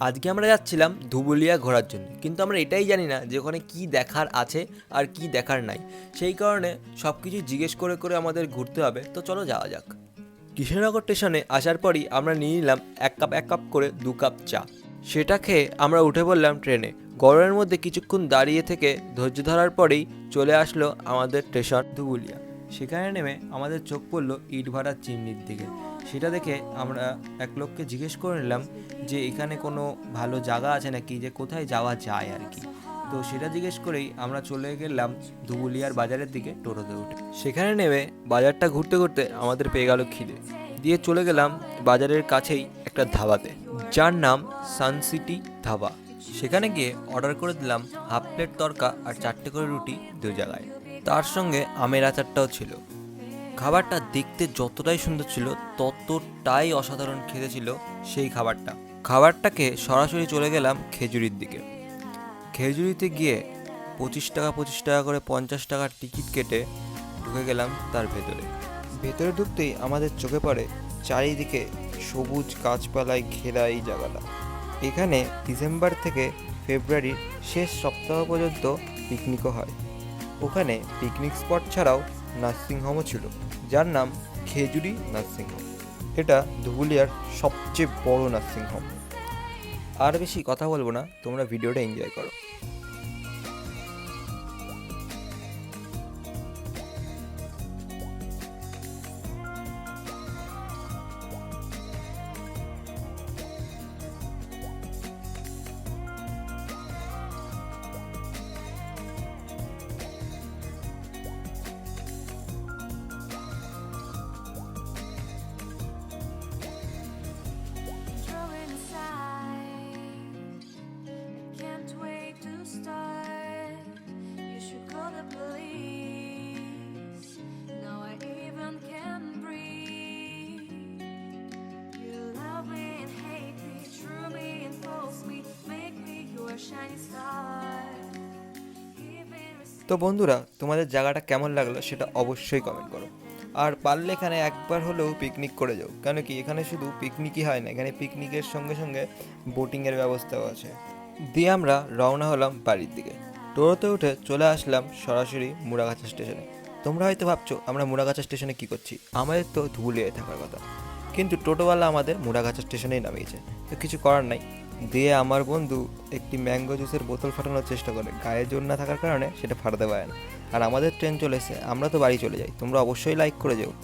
আজকে আমরা যাচ্ছিলাম ধুবুলিয়া ঘোরার জন্য। কিন্তু আমরা এটাই জানি না যে ওখানে কী দেখার আছে আর কি দেখার নাই। সেই কারণে সব কিছু জিজ্ঞেস করে করে আমাদের ঘুরতে হবে। তো চলো যাওয়া যাক। কৃষ্ণনগর স্টেশনে আসার পরই আমরা নিয়ে নিলাম এক কাপ এক কাপ করে দু কাপ চা। সেটা খেয়ে আমরা উঠে পড়লাম ট্রেনে। গরমের মধ্যে কিছুক্ষণ দাঁড়িয়ে থেকে ধৈর্য ধরার পরেই চলে আসলো আমাদের স্টেশন ধুবুলিয়া। সেখানে নেমে আমাদের চোখ পড়ল ইট ভাটার চিমনির দিকে। সেটা দেখে আমরা এক লোককে জিজ্ঞেস করে নিলাম যে এখানে কোনো ভালো জায়গা আছে নাকি? যে কোথায় যাওয়া যায় আর কি। তো সেটা জিজ্ঞেস করেই আমরা চলে গেলাম ধুবুলিয়ার বাজারের দিকে টোটোতে উঠে। সেখানে নেমে বাজারটা ঘুরতে ঘুরতে আমাদের পেয়ে গেল খিদে। দিয়ে চলে গেলাম বাজারের কাছেই একটা ধাবাতে, যার নাম সানসিটি ধাবা। সেখানে গিয়ে অর্ডার করে দিলাম হাফ প্লেট তরকা আর চারটে করে রুটি দু জায়গায়। তার সঙ্গে আমের আচারটাও ছিল। খাবারটা দেখতে যতটাই সুন্দর ছিল, ততটাই অসাধারণ খেতে ছিল সেই খাবারটা। খাবারটাকে সরাসরি চলে গেলাম খেজুরির দিকে। খেজুরিতে গিয়ে পঁচিশ টাকা পঁচিশ টাকা করে পঞ্চাশ টাকার টিকিট কেটে ঢুকে গেলাম তার ভেতরে। ভেতরে ঢুকতেই আমাদের চোখে পড়ে চারিদিকে সবুজ গাছপালায় ঘেরা এই জায়গাটা। এখানে ডিসেম্বর থেকে ফেব্রুয়ারির শেষ সপ্তাহ পর্যন্ত পিকনিকও হয়। ওখানে পিকনিক স্পট ছাড়াও নার্সিংহোমও ছিল, যার নাম খেজুরি নার্সিংহোম। এটা ধুবুলিয়ার সবচেয়ে বড় নার্সিংহোম। আর বেশি কথা বলব না, তোমরা ভিডিওটা এনজয় করো। তো বন্ধুরা, তোমাদের জায়গাটা কেমন লাগল সেটা অবশ্যই কমেন্ট করো। আর পারলে এখানে একবার হলেও পিকনিক করে যাও কেন কি এখানে শুধু পিকনিকই হয় না, এখানে পিকনিকের সঙ্গে সঙ্গে বোটিংয়ের ব্যবস্থাও আছে। দিয়ে আমরা রওনা হলাম বাড়ির দিকে। টোটোতে উঠে চলে আসলাম সরাসরি মুড়াগাছা স্টেশনে। তোমরা হয়তো ভাবছ, আমরা মুড়াগাছা স্টেশনে কি করছি? আমাদের তো ধুবুলিয়ায় থাকার কথা। কিন্তু টোটোওয়ালা আমাদের মুড়াগাছা স্টেশনেই নামিয়েছে। তো কিছু করার নাই। দিয়ে আমার বন্ধু একটি ম্যাঙ্গো জুসের বোতল ফাটানোর চেষ্টা করে। গায়ে জোর না থাকার কারণে সেটা ফাটাতে পারে না। আর আমাদের ট্রেন চলে এসে আমরা তো বাড়ি চলে যাই। তোমরা অবশ্যই লাইক করে যেও।